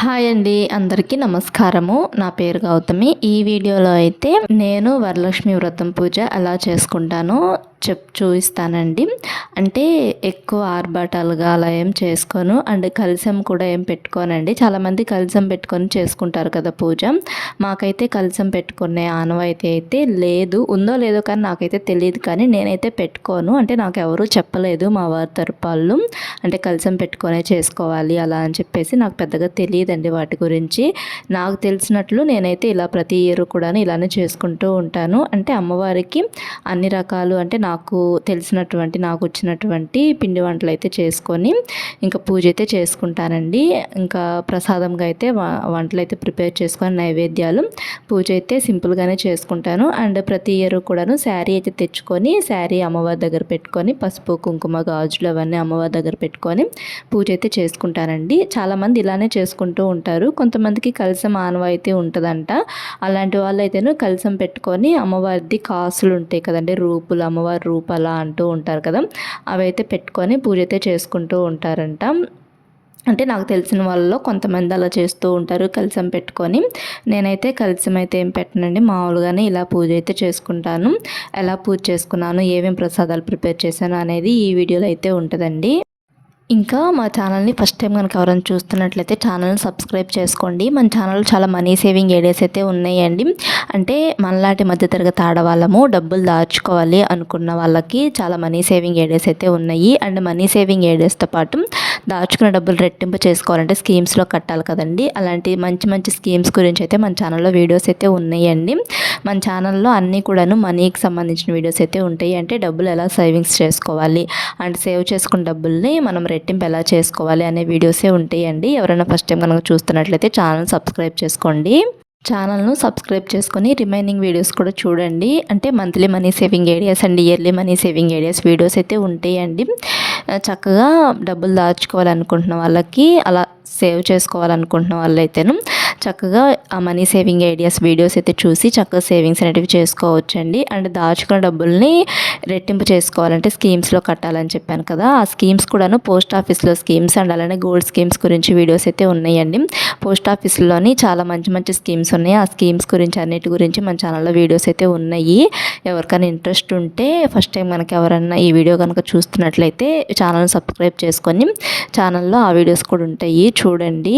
Hi అండి అందరికీ నమస్కారము. నా పేరు గౌతమి. ఈ వీడియోలో అయితే నేను వరలక్ష్మి వ్రతం పూజ ఎలా చేసుకుంటాను చెప్ చూపిస్తానండి అంటే ఎక్కువ ఆర్భాటాలుగా అలా ఏం చేసుకోను. అండ్ కలిసం కూడా ఏం పెట్టుకోనండి. చాలామంది కలిసం పెట్టుకొని చేసుకుంటారు కదా పూజ. మాకైతే కలిసం పెట్టుకునే ఆనవాయితీ అయితే లేదు. ఉందో లేదో కానీ నాకైతే తెలియదు కానీ నేనైతే పెట్టుకోను. అంటే నాకు ఎవరు చెప్పలేదు మా వారి తరపాళ్ళు అంటే కలిసం పెట్టుకొనే చేసుకోవాలి అలా అని చెప్పేసి నాకు పెద్దగా తెలియదండి వాటి గురించి. నాకు తెలిసినట్లు నేనైతే ఇలా ప్రతి ఇయర్ కూడా ఇలానే చేసుకుంటూ ఉంటాను. అంటే అమ్మవారికి అన్ని రకాలు అంటే నాకు తెలిసినటువంటి నాకు వచ్చినటువంటి పిండి వంటలు అయితే చేసుకొని ఇంకా పూజ అయితే చేసుకుంటానండి. ఇంకా ప్రసాదంగా అయితే వంటలు అయితే ప్రిపేర్ చేసుకొని నైవేద్యాలు పూజ అయితే సింపుల్గానే చేసుకుంటాను. అండ్ ప్రతి ఇయర్ కూడాను శారీ అయితే తెచ్చుకొని శారీ అమ్మవారి దగ్గర పెట్టుకొని పసుపు కుంకుమ గాజులు అవన్నీ అమ్మవారి దగ్గర పెట్టుకొని పూజ అయితే చేసుకుంటానండి. చాలామంది ఇలానే చేసుకుంటూ ఉంటారు. కొంతమందికి కలిశం ఆనవ అయితే ఉంటుందంట. అలాంటి వాళ్ళు అయితేను కలిసం పెట్టుకొని అమ్మవారిది కాసులు ఉంటాయి కదండి రూపులు అమ్మవారి రూపాల అంటూ ఉంటారు కదా అవైతే పెట్టుకొని పూజ అయితే చేసుకుంటూ ఉంటారంట. అంటే నాకు తెలిసిన వాళ్ళలో కొంతమంది అలా చేస్తూ ఉంటారు కలిసం పెట్టుకొని. నేనైతే కలిసం అయితే ఏం పెట్టనండి మామూలుగానే ఇలా పూజ అయితే చేసుకుంటాను. ఎలా పూజ చేసుకున్నాను ఏమేమి ప్రసాదాలు ప్రిపేర్ చేశాను అనేది ఈ వీడియోలో అయితే ఉంటుందండి. ఇంకా మా ఛానల్ని ఫస్ట్ టైం కనుక ఎవరైనా చూస్తున్నట్లయితే ఛానల్ని సబ్స్క్రైబ్ చేసుకోండి. మన ఛానల్ చాలా మనీ సేవింగ్ ఏరియాస్ అయితే ఉన్నాయండి. అంటే మనలాంటి మధ్యతరగతి ఆడవాళ్ళము డబ్బులు దాచుకోవాలి అనుకున్న వాళ్ళకి చాలా మనీ సేవింగ్ ఏరియాస్ అయితే ఉన్నాయి. అండ్ మనీ సేవింగ్ ఏరియాస్తో పాటు దాచుకున్న డబ్బులు రెట్టింపు చేసుకోవాలంటే స్కీమ్స్లో కట్టాలి కదండి. అలాంటి మంచి మంచి స్కీమ్స్ గురించి అయితే మన ఛానల్లో వీడియోస్ అయితే ఉన్నాయండి. మన ఛానల్లో అన్నీ కూడాను మనీకి సంబంధించిన వీడియోస్ అయితే ఉంటాయి. అంటే డబ్బులు ఎలా సేవింగ్స్ చేసుకోవాలి? అండ్ సేవ్ చేసుకున్న డబ్బుల్ని మనం రెట్టింపు ఎలా చేసుకోవాలి అనే వీడియోసే ఉంటాయండి. ఎవరైనా ఫస్ట్ టైం కనుక చూస్తున్నట్లయితే ఛానల్ సబ్స్క్రైబ్ చేసుకోండి. ఛానల్ను సబ్స్క్రైబ్ చేసుకొని రిమైనింగ్ వీడియోస్ కూడా చూడండి. అంటే monthly money saving areas and yearly money saving areas videos అయితే ఉంటాయండి. చక్కగా డబ్బులు దాచుకోవాలనుకుంటున్న వాళ్ళకి అలా సేవ్ చేసుకోవాలనుకుంటున్న వాళ్ళైతేను చక్కగా ఆ మనీ సేవింగ్ ఐడియాస్ వీడియోస్ అయితే చూసి చక్కగా సేవింగ్స్ అనేటివి చేసుకోవచ్చండి. అండ్ దాచుకున్న డబ్బుల్ని రెట్టింపు చేసుకోవాలంటే స్కీమ్స్లో కట్టాలని చెప్పాను కదా. ఆ స్కీమ్స్ కూడాను పోస్ట్ ఆఫీస్లో స్కీమ్స్ అండ్ అలానే గోల్డ్ స్కీమ్స్ గురించి వీడియోస్ అయితే ఉన్నాయండి. పోస్ట్ ఆఫీస్లోని చాలా మంచి మంచి స్కీమ్స్ ఉన్నాయి. ఆ స్కీమ్స్ గురించి అన్నిటి గురించి మన ఛానల్లో వీడియోస్ అయితే ఉన్నాయి. ఎవరికైనా ఇంట్రెస్ట్ ఉంటే ఫస్ట్ టైం మనకి ఎవరన్నా ఈ వీడియో కనుక చూస్తున్నట్లయితే ఛానల్ సబ్స్క్రైబ్ చేసుకొని ఛానల్లో ఆ వీడియోస్ కూడా ఉంటాయి. చూడండి.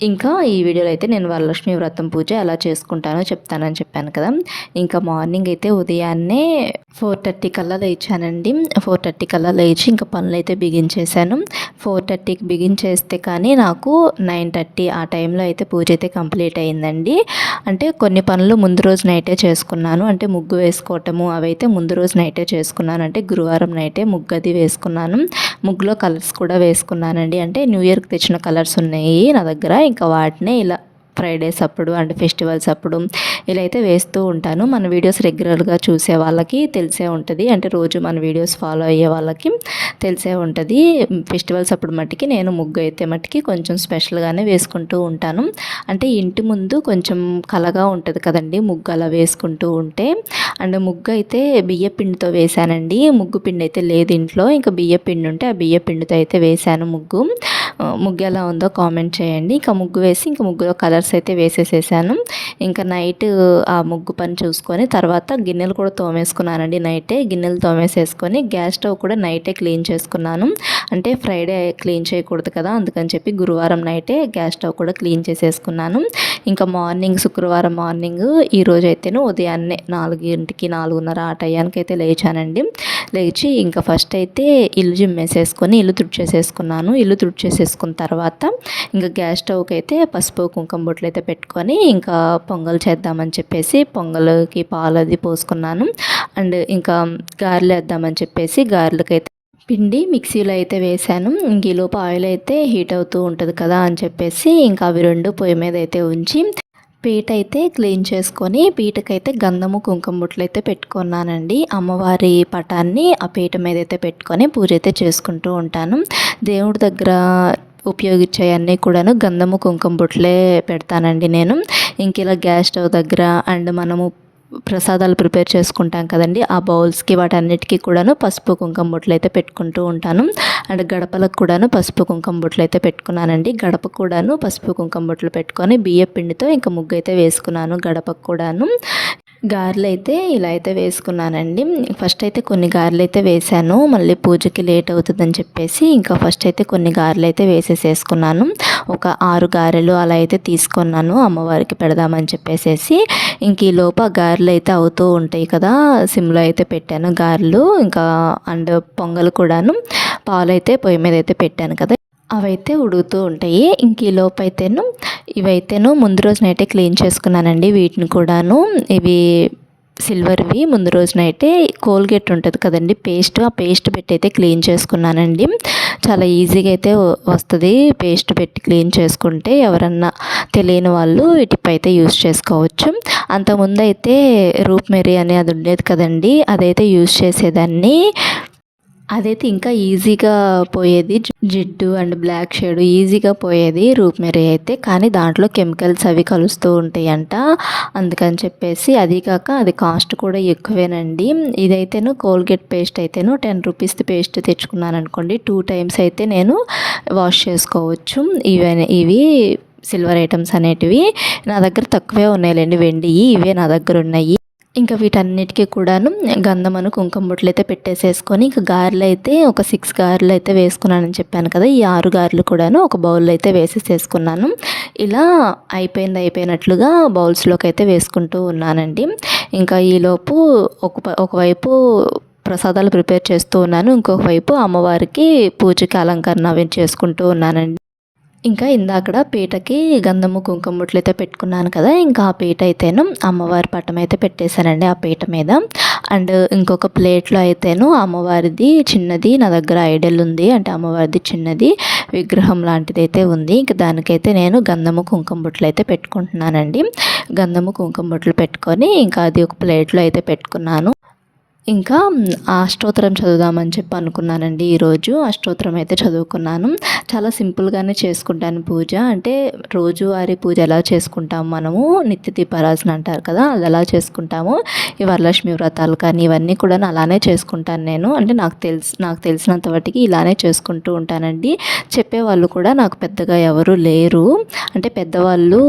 ఇంకా ఈ వీడియోలో అయితే నేను వరలక్ష్మి వ్రతం పూజ ఎలా చేసుకుంటానో చెప్తానని చెప్పాను కదా. ఇంకా మార్నింగ్ అయితే ఉదయాన్నే ఫోర్ థర్టీ కల్లా లేచానండి. ఫోర్ థర్టీ కల్లా లేచి ఇంకా పనులు అయితే బిగించేశాను. ఫోర్ థర్టీకి బిగించేస్తే కానీ నాకు నైన్ థర్టీ ఆ టైంలో అయితే పూజ అయితే కంప్లీట్ అయిందండి. అంటే కొన్ని పనులు ముందు రోజు నైటే చేసుకున్నాను. అంటే ముగ్గు వేసుకోవటము అవైతే ముందు రోజు నైటే చేసుకున్నాను. అంటే గురువారం నైటే ముగ్గు అది వేసుకున్నాను. ముగ్గులో కలర్స్ కూడా వేసుకున్నానండి. అంటే న్యూ ఇయర్కి తెచ్చిన కలర్స్ ఉన్నాయి నా దగ్గర. ఇంకా వాటినే ఇలా ఫ్రైడేస్ అప్పుడు అండ్ ఫెస్టివల్స్ అప్పుడు ఇలా అయితే వేస్తూ ఉంటాను. మన వీడియోస్ రెగ్యులర్గా చూసే వాళ్ళకి తెలిసే ఉంటుంది. అంటే రోజు మన వీడియోస్ ఫాలో అయ్యే వాళ్ళకి తెలిసే ఉంటుంది. ఫెస్టివల్స్ అప్పుడు మట్టికి నేను ముగ్గు అయితే మట్టికి కొంచెం స్పెషల్గానే వేసుకుంటూ ఉంటాను. అంటే ఇంటి ముందు కొంచెం కలగా ఉంటుంది కదండి ముగ్గు అలా వేసుకుంటూ ఉంటే. అండ్ ముగ్గు అయితే బియ్య పిండితో వేశానండి ముగ్గు పిండి అయితే లేదు ఇంట్లో. ఇంకా బియ్య పిండి ఉంటే ఆ బియ్య పిండితో అయితే వేశాను ముగ్గు. ముగ్గు ఎలా ఉందో కామెంట్ చేయండి. ఇంకా ముగ్గు వేసి ఇంకా ముగ్గులో కలర్స్ అయితే వేసేసేసాను. ఇంకా నైట్ ఆ ముగ్గు పని చూసుకొని తర్వాత గిన్నెలు కూడా తోమేసుకున్నానండి నైటే. గిన్నెలు తోమేసేసుకొని గ్యాస్ స్టవ్ కూడా నైటే క్లీన్ చేసుకున్నాను. అంటే ఫ్రైడే క్లీన్ చేయకూడదు కదా అందుకని చెప్పి గురువారం నైటే గ్యాస్ స్టవ్ కూడా క్లీన్ చేసేసుకున్నాను. ఇంకా మార్నింగ్ శుక్రవారం మార్నింగ్ ఈరోజు అయితేను ఉదయాన్నే నాలుగింటికి నాలుగున్నర ఆ టయానికి అయితే లేచానండి. లేచి ఇంకా ఫస్ట్ అయితే ఇల్లు జిమ్మేసేసుకొని ఇల్లు తుడిచేసేసుకున్నాను. ఇల్లు తుడిచేసేసుకున్న తర్వాత ఇంకా గ్యాస్ స్టవ్కి అయితే పసుపు కుంకుమ బొట్లు అయితే పెట్టుకొని ఇంకా పొంగల్ చేద్దామని చెప్పేసి పొంగల్కి పాలు అది పోసుకున్నాను. అండ్ ఇంకా గారెలు వేద్దామని చెప్పేసి గారెలకైతే పిండి మిక్సీలో అయితే వేసాను. ఇంక ఈలోపు ఆయిల్ అయితే హీట్ అవుతూ ఉంటుంది కదా అని చెప్పేసి ఇంకా అవి రెండు పొయ్యి మీద అయితే ఉంచి పీట అయితే క్లీన్ చేసుకొని పీటకైతే గంధము కుంకుమ బుట్లు అయితే పెట్టుకున్నానండి. అమ్మవారి పటాన్ని ఆ పీట మీద అయితే పెట్టుకొని పూజ అయితే చేసుకుంటూ ఉంటాను. దేవుడి దగ్గర ఉపయోగించేవన్నీ కూడాను గంధము కుంకుమ బుట్లే పెడతానండి నేను. ఇంక ఇలా గ్యాస్ స్టవ్ దగ్గర అండ్ మనము ప్రసాదాలు ప్రిపేర్ చేసుకుంటాం కదండి. ఆ బౌల్స్కి వాటన్నిటికీ కూడాను పసుపు కుంకుమ బొట్లు అయితే పెట్టుకుంటూ ఉంటాను. అండ్ గడపలకు కూడాను పసుపు కుంకుమ బొట్లు అయితే పెట్టుకున్నానండి. గడప కూడాను పసుపు కుంకుమ బొట్లు పెట్టుకొని బియ్య పిండితో ఇంకా ముగ్గు అయితే వేసుకున్నాను గడపకు కూడాను. గారెలు అయితే ఇలా అయితే వేసుకున్నానండి. ఫస్ట్ అయితే కొన్ని గారెలు అయితే వేసాను మళ్ళీ పూజకి లేట్ అవుతుందని చెప్పేసి ఇంకా ఫస్ట్ అయితే కొన్ని గారెలు అయితే వేసేసేసుకున్నాను. ఒక ఆరు గారెలు అలా అయితే తీసుకున్నాను. అమ్మవారికి పెడదామని చెప్పేసేసి ఇంక ఈ లోప గారెలు అయితే అవుతూ ఉంటాయి కదా సిమ్లో అయితే పెట్టాను గారెలు. ఇంకా అండ్ పొంగల్ కూడాను పాలు అయితే పొయ్యి మీద అయితే పెట్టాను కదా. అవైతే ఉడుకుతూ ఉంటాయి. ఇంక ఈ లోపైతేను ఇవైతేను ముందు రోజునైతే క్లీన్ చేసుకున్నానండి వీటిని కూడాను. ఇవి సిల్వర్వి ముందు రోజునైతే కోల్గేట్ ఉంటుంది కదండి పేస్ట్ ఆ పేస్ట్ పెట్టి అయితే క్లీన్ చేసుకున్నానండి. చాలా ఈజీగా అయితే వస్తుంది పేస్ట్ పెట్టి క్లీన్ చేసుకుంటే ఎవరన్నా తెలియని వాళ్ళు వీటిపై అయితే యూస్ చేసుకోవచ్చు. అంతకుముందు అయితే రూప్ మెరీ అని అది ఉండేది కదండి అదైతే యూస్ చేసేదాన్ని. అదైతే ఇంకా ఈజీగా పోయేది జిడ్డు అండ్ బ్లాక్ షేడ్ ఈజీగా పోయేది రూప్ మెరీ అయితే. కానీ దాంట్లో కెమికల్స్ అవి కలుస్తూ ఉంటాయంట. అందుకని చెప్పేసి అది కాక అది కాస్ట్ కూడా ఎక్కువేనండి. ఇదైతేను కోల్గేట్ పేస్ట్ అయితేను టెన్ రూపీస్ పేస్ట్ తెచ్చుకున్నాను అనుకోండి. టూ టైమ్స్ అయితే నేను వాష్ చేసుకోవచ్చు. ఇవి ఇవి సిల్వర్ ఐటమ్స్ అనేటివి. నా దగ్గర తక్కువే ఉన్నాయిలేండి వెండి. ఇవే నా దగ్గర ఉన్నాయి. ఇంకా వీటన్నిటికీ కూడాను గంధమను కుంకుమ బొట్లు అయితే పెట్టేసేసుకొని ఇంకా గారెలు అయితే ఒక సిక్స్ గారెలు అయితే వేసుకున్నానని చెప్పాను కదా ఈ ఆరు గారెలు కూడాను ఒక బౌల్లో అయితే వేసేసేసుకున్నాను. ఇలా అయిపోయింది అయిపోయినట్లుగా బౌల్స్లోకి అయితే వేసుకుంటూ ఉన్నానండి. ఇంకా ఈలోపు ఒక ఒకవైపు ప్రసాదాలు ప్రిపేర్ చేస్తూ ఉన్నాను ఇంకొక వైపు అమ్మవారికి పూజకి అలంకరణ అవి చేసుకుంటూ ఉన్నానండి. ఇంకా ఇందాకడ పీటకి గంధము కుంకుమ బొట్లు అయితే పెట్టుకున్నాను కదా ఇంకా ఆ పీట అయితేను అమ్మవారి పట్టం అయితే పెట్టేశానండి ఆ పీట మీద. అండ్ ఇంకొక ప్లేట్లో అయితేను అమ్మవారిది చిన్నది నా దగ్గర ఐడల్ ఉంది అంటే అమ్మవారిది చిన్నది విగ్రహం లాంటిది అయితే ఉంది. ఇంకా దానికైతే నేను గంధము కుంకుమ బొట్లు అయితే పెట్టుకుంటున్నానండి. గంధము కుంకుమ బొట్లు పెట్టుకొని ఇంకా అది ఒక ప్లేట్లో అయితే పెట్టుకున్నాను. ఇంకా అష్టోత్తరం చదువుదామని చెప్పి అనుకున్నానండి ఈరోజు. అష్టోత్తరం అయితే చదువుకున్నాను. చాలా సింపుల్గానే చేసుకుంటాను పూజ. అంటే రోజువారీ పూజ ఎలా చేసుకుంటాము మనము? నిత్య దీపారాజన అంటారు కదా అది ఎలా చేసుకుంటాము? ఈ వరలక్ష్మి వ్రతాలు కానీ ఇవన్నీ కూడా అలానే చేసుకుంటాను నేను. అంటే నాకు తెలిసి నాకు తెలిసినంత వాటికి ఇలానే చేసుకుంటూ ఉంటానండి. చెప్పేవాళ్ళు కూడా నాకు పెద్దగా ఎవరు లేరు. అంటే పెద్దవాళ్ళు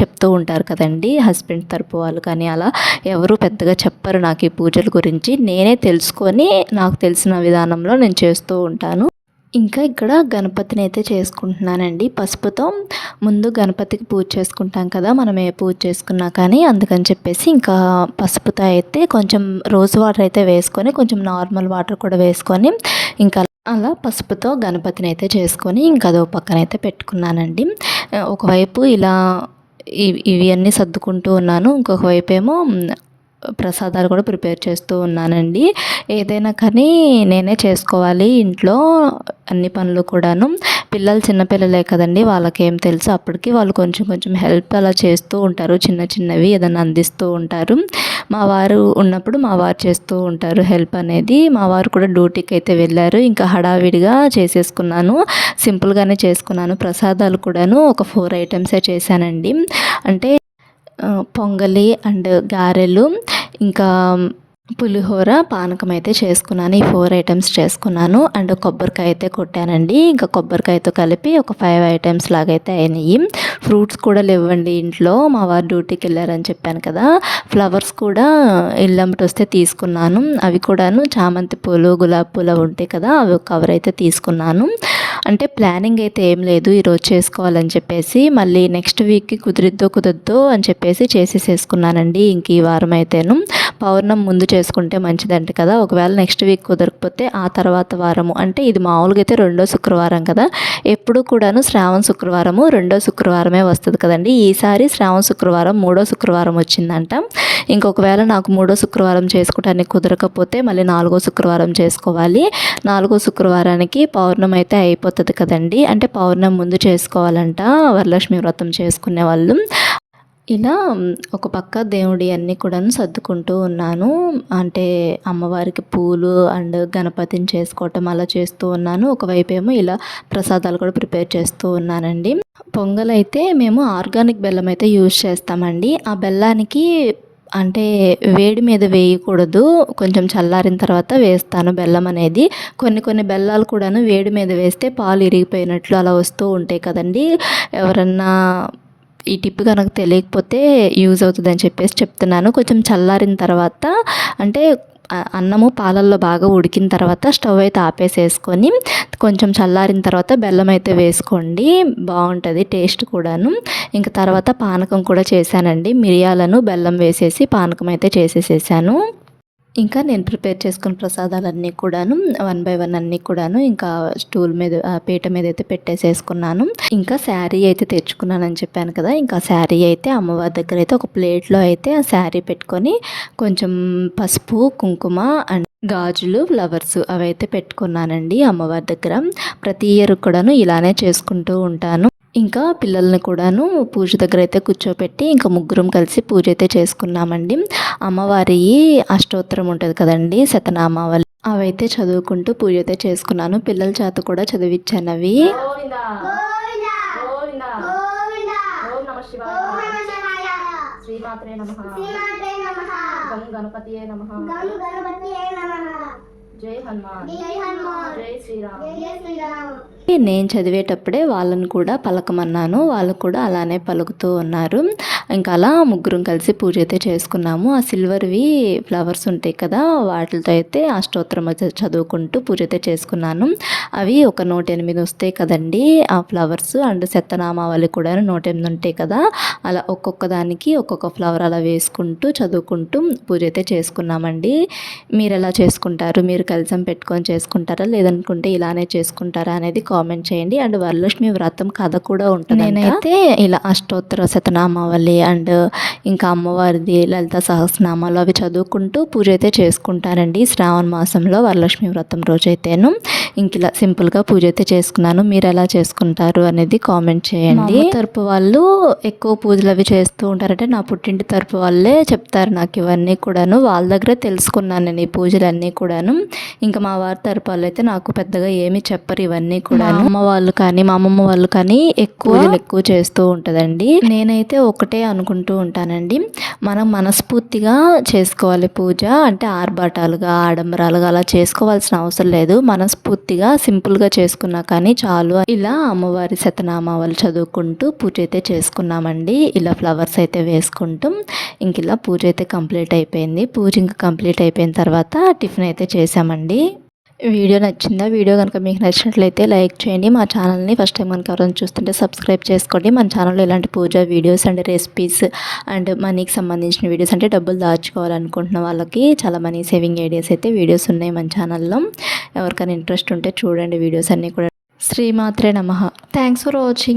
చెప్తూ ఉంటారు కదండి హస్బెండ్ తరపు వాళ్ళు కానీ అలా. ఎవరు పెద్దగా చెప్పరు నాకు ఈ పూజల గురించి. నేనే తెలుసుకొని నాకు తెలిసిన విధానంలో నేను చేస్తూ ఉంటాను. ఇంకా ఇక్కడ గణపతిని అయితే చేసుకుంటున్నానండి. పసుపుతో ముందు గణపతికి పూజ చేసుకుంటాం కదా మనం ఏ పూజ చేసుకున్నా కానీ. అందుకని చెప్పేసి ఇంకా పసుపుతో అయితే కొంచెం రోజు వాటర్ అయితే వేసుకొని కొంచెం నార్మల్ వాటర్ కూడా వేసుకొని ఇంకా అలా పసుపుతో గణపతిని అయితే చేసుకొని ఇంకా అదో పక్కన అయితే పెట్టుకున్నానండి. ఒకవైపు ఇలా ఇవి అన్నీ సర్దుకుంటూ ఉన్నాను. ఇంకొక వైపు ఏమో ప్రసాదాలు కూడా ప్రిపేర్ చేస్తూ ఉన్నానండి. ఏదైనా కానీ నేనే చేసుకోవాలి ఇంట్లో అన్ని పనులు కూడాను. పిల్లలు చిన్నపిల్లలే కదండి వాళ్ళకేం తెలుసు. అప్పటికి వాళ్ళు కొంచెం కొంచెం హెల్ప్ అలా చేస్తూ ఉంటారు. చిన్న చిన్నవి ఏదైనా అందిస్తూ ఉంటారు. మా వారు ఉన్నప్పుడు మా వారు చేస్తూ ఉంటారు హెల్ప్ అనేది. మా వారు కూడా డ్యూటీకి అయితే వెళ్ళారు. ఇంకా హడావిడిగా చేసేసుకున్నాను. సింపుల్గానే చేసుకున్నాను. ప్రసాదాలు కూడాను ఒక ఫోర్ ఐటమ్సే చేశానండి. అంటే పొంగలి అండ్ గారెలు ఇంకా పులిహోర పానకం అయితే చేసుకున్నాను. ఈ ఫోర్ ఐటమ్స్ చేసుకున్నాను. అండ్ కొబ్బరికాయ అయితే కొట్టానండి. ఇంకా కొబ్బరికాయతో కలిపి ఒక ఫైవ్ ఐటమ్స్ లాగైతే అయినాయి. ఫ్రూట్స్ కూడా లేవండి ఇంట్లో. మా వారు డ్యూటీకి వెళ్ళారని చెప్పాను కదా. ఫ్లవర్స్ కూడా ఇల్లమ్మటి వస్తే తీసుకున్నాను. అవి కూడాను చామంతి పూలు గులాబీ పూలు ఉంటాయి కదా అవి కవర్ అయితే తీసుకున్నాను. అంటే ప్లానింగ్ అయితే ఏం లేదు ఈరోజు చేసుకోవాలని చెప్పేసి మళ్ళీ నెక్స్ట్ వీక్కి కుదిరిద్దో కుదరద్దో అని చెప్పేసి చేసేసేసుకున్నానండి. ఇంక ఈ వారం అయితేను. పౌర్ణం ముందు చేసుకుంటే మంచిదంట కదా. ఒకవేళ నెక్స్ట్ వీక్ కుదరకపోతే ఆ తర్వాత వారము. అంటే ఇది మామూలుగా అయితే రెండో శుక్రవారం కదా. ఎప్పుడు కూడాను శ్రావణ శుక్రవారము రెండో శుక్రవారమే వస్తుంది కదండి. ఈసారి శ్రావణ శుక్రవారం మూడో శుక్రవారం వచ్చిందంట. ఇంకొకవేళ నాకు మూడో శుక్రవారం చేసుకోవటానికి కుదరకపోతే మళ్ళీ నాలుగో శుక్రవారం చేసుకోవాలి. నాలుగో శుక్రవారానికి పౌర్ణం అయితే అయిపోతుంది కదండి. అంటే పౌర్ణం ముందు చేసుకోవాలంట. వరలక్ష్మి వ్రతం చేసుకునే వాళ్ళు. ఇలా ఒక పక్క దేవుడి అన్నీ కూడా సర్దుకుంటూ ఉన్నాను. అంటే అమ్మవారికి పూలు అండ్ గణపతిని చేసుకోవటం అలా చేస్తూ ఉన్నాను. ఒకవైపు ఏమో ఇలా ప్రసాదాలు కూడా ప్రిపేర్ చేస్తూ ఉన్నానండి. పొంగల్ అయితే మేము ఆర్గానిక్ బెల్లం అయితే యూజ్ చేస్తామండి. ఆ బెల్లానికి అంటే వేడి మీద వేయకూడదు. కొంచెం చల్లారిన తర్వాత వేస్తాను బెల్లం అనేది. కొన్ని కొన్ని బెల్లాలు కూడాను వేడి మీద వేస్తే పాలు ఇరిగిపోయినట్లు అలా వస్తూ ఉంటాయి కదండి. ఎవరన్నా ఈ టిప్ కనుక తెలియకపోతే యూజ్ అవుతుందని చెప్పేసి చెప్తున్నాను. కొంచెం చల్లారిన తర్వాత అంటే అన్నము పాలల్లో బాగా ఉడికిన తర్వాత స్టవ్ అయితే ఆపేసేసుకొని కొంచెం చల్లారిన తర్వాత బెల్లం అయితే వేసుకోండి. బాగుంటుంది టేస్ట్ కూడాను. ఇంకా తర్వాత పానకం కూడా చేశానండి. మిరియాలను బెల్లం వేసేసి పానకం అయితే చేసేసేసాను. ఇంకా నేను ప్రిపేర్ చేసుకున్న ప్రసాదాలన్నీ కూడాను వన్ బై వన్ అన్నీ కూడాను ఇంకా స్టూల్ మీద పీట మీద అయితే పెట్టేసేసుకున్నాను. ఇంకా శారీ అయితే తెచ్చుకున్నానని చెప్పాను కదా ఇంకా శారీ అయితే అమ్మవారి దగ్గర అయితే ఒక ప్లేట్లో అయితే ఆ శారీ పెట్టుకొని కొంచెం పసుపు కుంకుమ అండ్ గాజులు ఫ్లవర్స్ అవైతే పెట్టుకున్నానండి అమ్మవారి దగ్గర. ప్రతి ఇయర్ కూడాను ఇలానే చేసుకుంటూ ఉంటాను. ఇంకా పిల్లల్ని కూడాను పూజ దగ్గర అయితే కూర్చోపెట్టి ఇంకా ముగ్గురం కలిసి పూజ అయితే చేసుకున్నామండి. అమ్మవారి అష్టోత్తరం ఉంటుంది కదండి శతనామావళి. అవైతే చదువుకుంటూ పూజ అయితే చేసుకున్నాను. పిల్లల చేత కూడా చదివించాను అవి శ్రీమాత్రే నమ. గం గణపతియే నమ. జై హనుమాన్. జై శ్రీరామ్. నేను చదివేటప్పుడే వాళ్ళని కూడా పలకమన్నాను. వాళ్ళు కూడా అలానే పలుకుతూ ఉన్నారు. ఇంకా అలా ముగ్గురం కలిసి పూజ అయితే చేసుకున్నాము. ఆ సిల్వర్వి ఫ్లవర్స్ ఉంటాయి కదా వాటితో అయితే అష్టోత్తరం చదువుకుంటూ పూజ అయితే చేసుకున్నాను. అవి ఒక నూట ఎనిమిది వస్తాయి కదండి ఆ ఫ్లవర్స్. అండ్ శతనామావళి కూడా నూట ఎనిమిది ఉంటాయి కదా అలా ఒక్కొక్క దానికి ఒక్కొక్క ఫ్లవర్ అలా వేసుకుంటూ చదువుకుంటూ పూజ అయితే చేసుకున్నామండి. మీరు ఎలా చేసుకుంటారు? మీరు కలిసం పెట్టుకొని చేసుకుంటారా? లేదనుకుంటే ఇలానే చేసుకుంటారా? అనేది కామెంట్ చేయండి. అండ్ వరలక్ష్మి వ్రతం కథ కూడా ఉంటుంది నేనైతే ఇలా అష్టోత్తర శతనామావళి అండ్ ఇంకా అమ్మవారిది లలిత సహస్రనామాలు అవి చదువుకుంటూ పూజ అయితే చేసుకుంటానండి. శ్రావణ మాసంలో వరలక్ష్మి వ్రతం రోజైతేను. ఇంక ఇలా సింపుల్గా పూజ అయితే చేసుకున్నాను. మీరు ఎలా చేసుకుంటారు అనేది కామెంట్ చేయండి. తరపు వాళ్ళు ఎక్కువ పూజలు అవి చేస్తూ ఉంటారంటే. నా పుట్టింటి తరపు వాళ్ళే చెప్తారు నాకు ఇవన్నీ కూడాను. వాళ్ళ దగ్గరే తెలుసుకున్నాను నేను ఈ పూజలన్నీ కూడాను. ఇంకా మా వారి తరపు వాళ్ళు అయితే నాకు పెద్దగా ఏమీ చెప్పరు ఇవన్నీ కూడా అమ్మ వాళ్ళు కానీ మా అమ్మమ్మ వాళ్ళు కానీ ఎక్కువ ఎక్కువ చేస్తూ ఉంటుందండి. నేనైతే ఒకటే అనుకుంటూ ఉంటానండి. మనం మనస్ఫూర్తిగా చేసుకోవాలి పూజ. అంటే ఆర్భాటాలుగా ఆడంబరాలుగా అలా చేసుకోవాల్సిన అవసరం లేదు. మనస్ఫూర్తిగా సింపుల్గా చేసుకున్నా కానీ చాలు. ఇలా అమ్మవారి శతనామావళి చదువుకుంటూ పూజ అయితే చేసుకున్నామండి. ఇలా ఫ్లవర్స్ అయితే వేసుకుంటూ. ఇంక ఇలా పూజ అయితే కంప్లీట్ అయిపోయింది. పూజ ఇంకా కంప్లీట్ అయిపోయిన తర్వాత టిఫిన్ అయితే చేసామండి వీడియో నచ్చిందా? వీడియో కనుక మీకు నచ్చినట్లయితే లైక్ చేయండి. మా ఛానల్ని ఫస్ట్ టైం కనుక ఎవరైనా చూస్తుంటే సబ్స్క్రైబ్ చేసుకోండి. మన ఛానల్లో ఇలాంటి puja videos and recipes and మనీకి సంబంధించిన వీడియోస్ అంటే డబ్బులు దాచుకోవాలనుకుంటున్న వాళ్ళకి చాలా మనీ సేవింగ్ ఐడియాస్ అయితే వీడియోస్ ఉన్నాయి మన ఛానల్లో. ఎవరికైనా ఇంట్రెస్ట్ ఉంటే చూడండి వీడియోస్ అన్నీ కూడా. శ్రీమాత్రే నమ. Thanks for watching